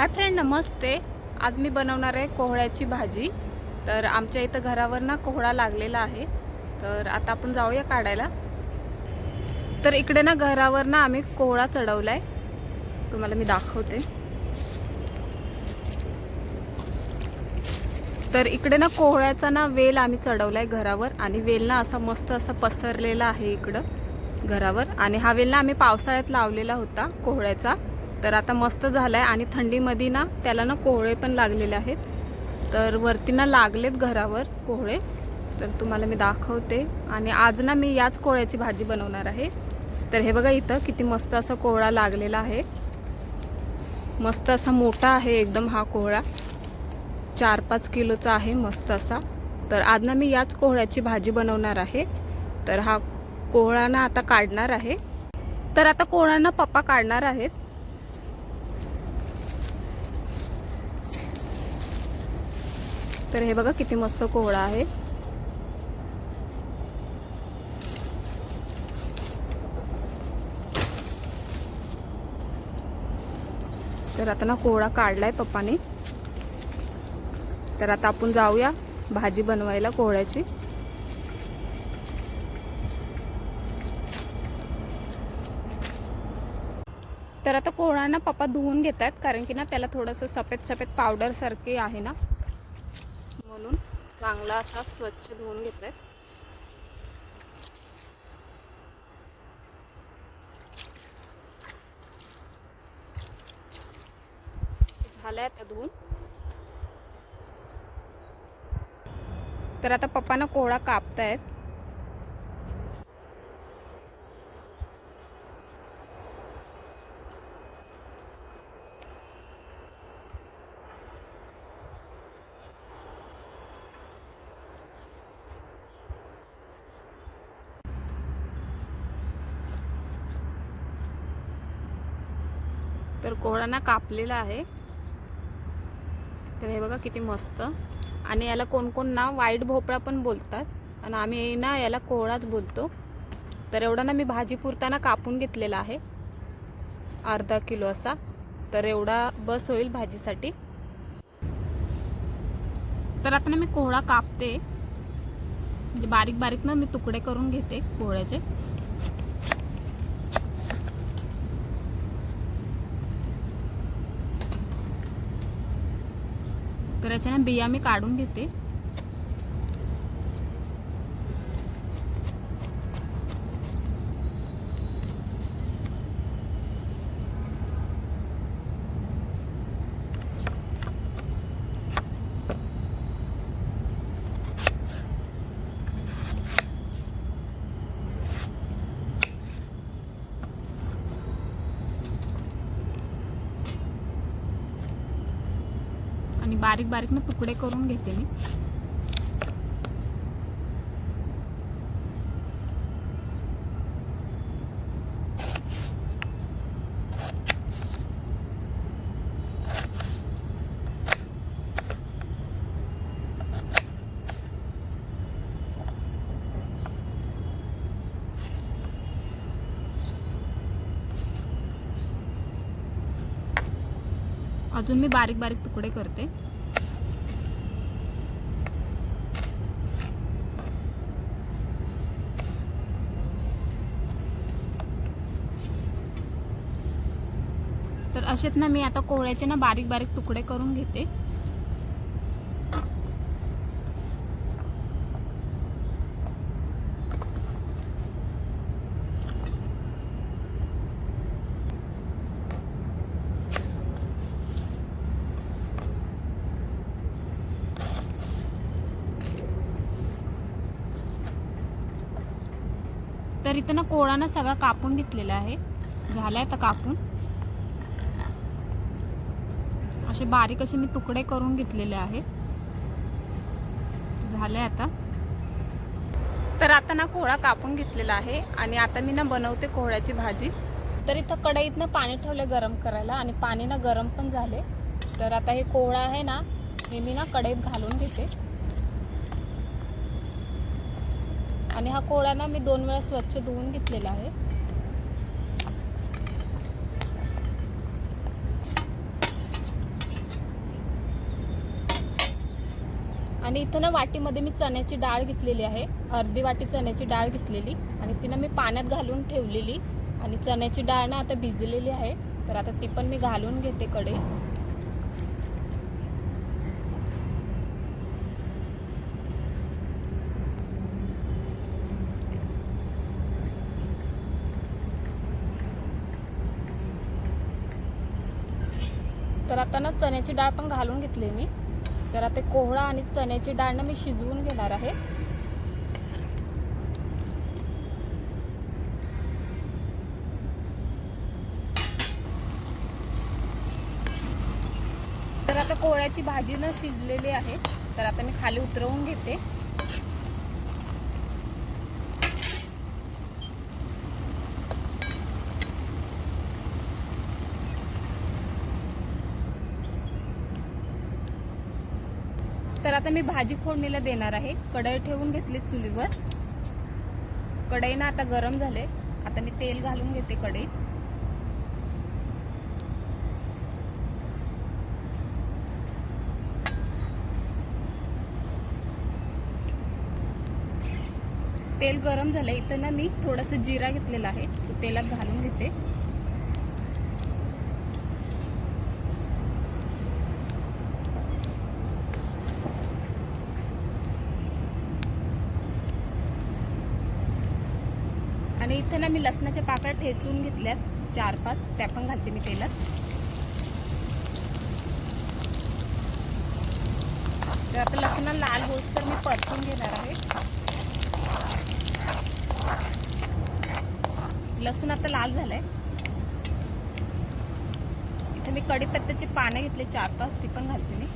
Hi friend नमस्ते. आज मी बनवणार आहे कोहळ्याची भाजी. तर आमच्या इथं घरावर ना कोहळा लागलेला आहे. तर आता आपण जाऊया काढायला. तर इकडे ना घरावर ना आम्ही कोहळा चढवला आहे तुम्हाला मी दाखवते. तर इकडे ना कोहळ्याचा ना वेल आम्ही चढवला आहे घरावर. आणि वेल ना असा मस्त असा पसरलेला आहे इकडं घरावर. आणि हा वेल ना आम्ही पावसाळ्यात लावलेला होता कोहळ्याचा. तर आता मस्त झालाय आणि थंडीमध्ये ना त्याला ना कोहळे पण लागलेले आहेत. तर वरती ना लागलेत घरावर कोहळे. तर तुम्हाला मी दाखवते. आणि आज ना मी याच कोहळ्याची भाजी बनवणार आहे. तर हे बघा इथं किती मस्त असा कोहळा लागलेला आहे. मस्त असा मोठा आहे एकदम हा कोहळा. चार पाच किलोचा आहे मस्त असा. तर आज ना मी याच कोहळ्याची भाजी बनवणार आहे. तर हा कोहळा ना आता काढणार आहे. तर आता कोहळांना पप्पा काढणार आहेत. तर हे बघा किती मस्त कोहळा आहे. तर आता ना कोहळा काढलाय पप्पाने. तर आता आपण जाऊया भाजी बनवायला कोहळ्याची तर आता कोहळांना पप्पा धुवून घेत आहेत कारण की ना त्याला थोडंसं सफेद सफेद पावडर सारखे आहे ना. म्हणून चांगला असा स्वच्छ धुवून घेतला आहे झालंय आता धुवून. तर आता पप्पांना कोहळा कापतायत. तर कोहळ्यांना कापलेला आहे. तर हे बघा किती मस्त. आणि याला कोण कोण ना वाईट भोपळा पण बोलतात. आणि आम्ही ना याला कोहळाच बोलतो. तर एवढा ना मी भाजी पुरताना कापून घेतलेला आहे. अर्धा किलो असा. तर एवढा बस होईल भाजीसाठी. तर आता ना मी कोहळा कापते. म्हणजे बारीक बारीक ना मी तुकडे करून घेते कोहळ्याचे. तर याच्या ना बिया मी काढून घेते. बारीक बारीक ना तुकडे करून घेते मी. अजून मी बारीक बारीक तुकडे करते. असेच ना मी आता कोहळ्याचे ना बारीक बारीक तुकडे करून घेते. तर इथं ना कोळा ना सगळा कापून घेतलेला आहे. झालाय आता कापून. असे बारीक असे मी तुकडे करून घेतलेले आहे झाले आता. तर आता ना कोहळा कापून घेतलेला आहे आणि आता मी ना बनवते कोहळ्याची भाजी. तर इथं कढईत ना पाणी ठेवले गरम करायला आणि पाणी ना गरम पण झाले. तर आता हे कोहळा आहे ना हे मी ना कढईत घालून घेते. आणि हा कोहळा ना मी दोन वेळा स्वच्छ धुवून घेतलेला आहे. आणि इथं ना वाटीमध्ये मी चण्याची डाळ घेतलेली आहे. अर्धी वाटी चण्याची डाळ घेतलेली आणि ती ना मी पाण्यात घालून ठेवलेली. आणि चण्याची डाळ ना आता भिजलेली आहे. तर आता ती पण मी घालून घेते कडे तर आता ना चण्याची डाळ पण घालून घेतली मी. तर आता कोहळा आणि चण्याची डाळ ना मी शिजवून घेणार आहे. तर आता कोहळ्याची भाजी ना शिजलेली आहे. तर आता मी खाली उतरवून घेते. तर आता मी भाजी फोडणीला देणार आहे. कढई ठेवून घेतली चुलीवर. कढई ना आता गरम झाले. आता मी तेल घालून घेते कढईत तेल गरम झालं इथं ना मी थोडंसं जिरा घेतलेला आहे. तो तेलात घालून घेते. आणि इथे ना मी लसणाच्या पाकळ्या ठेचून घेतल्यात. चार पाच. त्या पण घालते मी तेलात. तर आता लसूण लाल होस तर मी परतून घेणार आहे. लसूण आता लाल झालंय. इथे मी कढीपत्त्याची पानं घेतली चार पाच. ती पण घालते मी.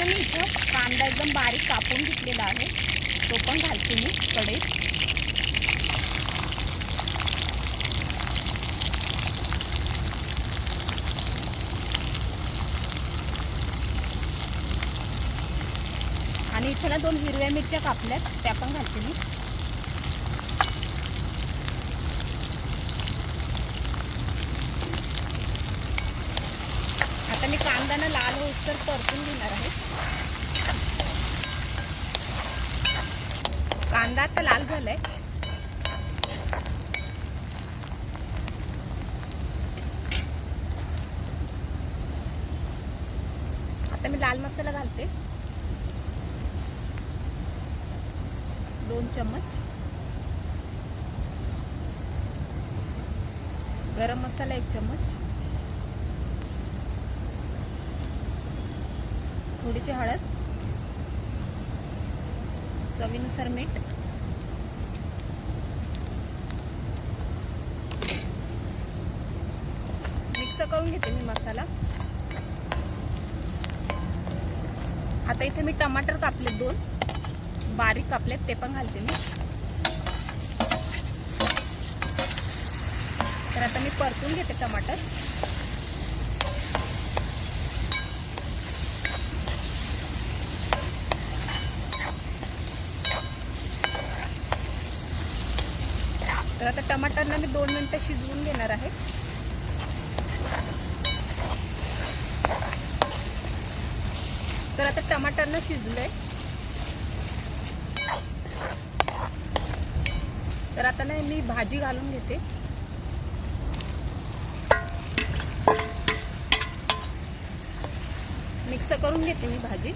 तर मी इथं कांदा एकदम बारीक कापून घेतलेला आहे. तो पण घालते मी कडे. आणि इथं ना दोन हिरव्या मिरच्या कापल्यात त्या पण घालते मी आता मी कांदा ना लाल होईस्तर परतून घेणार आहे. कांदा आता लाल झालाय. आता मी लाल मसाला घालते. दोन चम्मच. गरम मसाला एक चम्मच. थोडीशी हळद चवीनुसार मीठ मिक्स करून घेते मी मसाला. आता इथे मी टमाटर कापले दोन बारीक कापलेत ते पण घालते मी. तर आता मी परतून घेते टमाटर. टमाटरला टमाटरना मी दोन मिनटं शिजवून घेणार आहे. तर आता टमाटरनं शिजलंय. तर आता ना मी भाजी घालून घेते. मिक्स करून घेते मी भाजी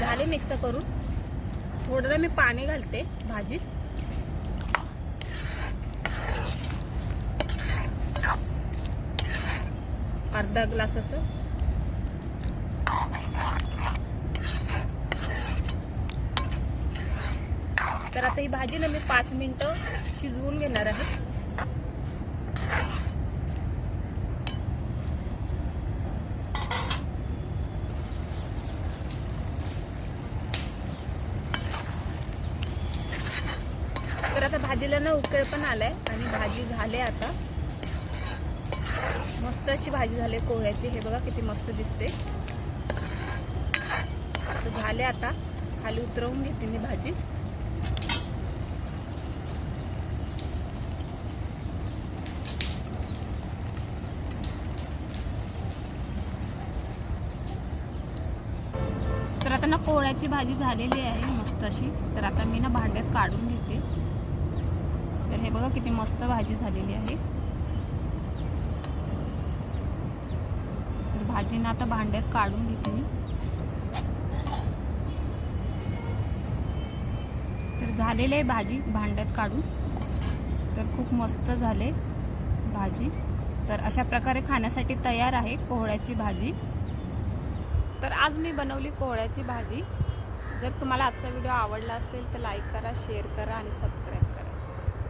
झाले मिक्स करून थोडं मी पाणी घालते भाजीत. अर्धा ग्लास असं. तर आता ही भाजी ना मी पाच मिनिटं शिजवून घेणार आहे. तर आता भाजीला ना उकळ पण आलाय आणि भाजी झाले आता. मस्त अशी भाजी झाली कोहळ्याची हे बघा किती मस्त दिसते. तर झाले आता. खाली उतरवून घेते मी भाजी. तर आता ना कोहळ्याची भाजी झालेली आहे मस्त अशी. तर आता मी ना भांड्यात काढून घेते. तर हे बघा किती मस्त भाजी झालेली आहे. तर भाजी ना आता भांड्यात काढून घेते मी. तर झालेली आहे भाजी भांड्यात काढून. तर खूप मस्त झाले भाजी. तर अशा प्रकारे खाण्यासाठी तयार आहे कोहळ्याची भाजी. तर आज मी बनवली कोहळ्याची भाजी. जर तुम्हाला आजचा व्हिडिओ आवडला असेल तर लाईक करा शेअर करा आणि सबस्क्राईब